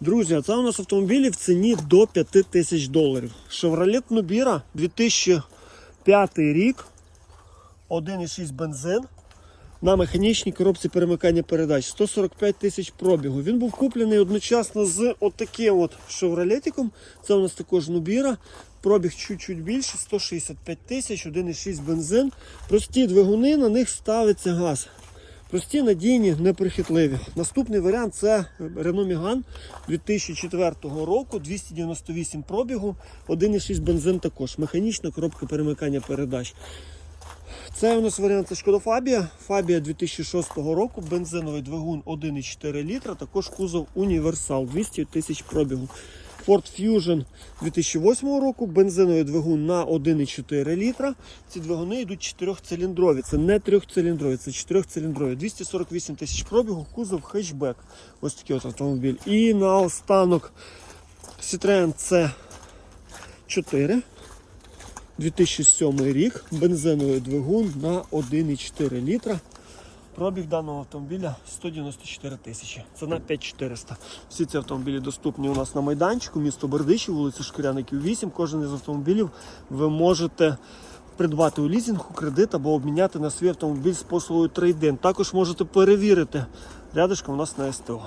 Друзі, це у нас автомобілі в ціні до 5 тисяч доларів. Chevrolet Nubira 2005 рік, 1,6 бензин на механічній коробці перемикання передач 145 тисяч пробігу. Він був куплений одночасно з отаким от шевролетиком. Це у нас також Nubira. Пробіг чуть-чуть більше, 165 тисяч, 1,6 бензин. Прості двигуни, на них ставиться газ. Прості, надійні, неприхитливі. Наступний варіант це Renault Megane 2004 року, 298 пробігу, 1,6 бензин також. Механічна коробка перемикання передач. Це у нас варіант це Шкода Фабія. Фабія 2006 року, бензиновий двигун 1,4 літра, також кузов Універсал 200 тисяч пробігу. Ford Fusion 2008 року, бензиновий двигун на 1,4 літра. Ці двигуни йдуть 4-циліндрові. Це не трьохциліндрові, це 4-циліндрові. 248 тисяч пробігу, кузов хетчбек. Ось такий от автомобіль. І наостанок Citroen C4. 2007 рік, бензиновий двигун на 1,4 літра. Пробіг даного автомобіля 194 тисячі. Ціна 5400. Всі ці автомобілі доступні у нас на майданчику, місто Бердичі, вулиця Шкіряників 8. Кожен із автомобілів ви можете придбати у лізінгу, кредит або обміняти на свій автомобіль з послугою трейдин. Також можете перевірити рядочком у нас на СТО.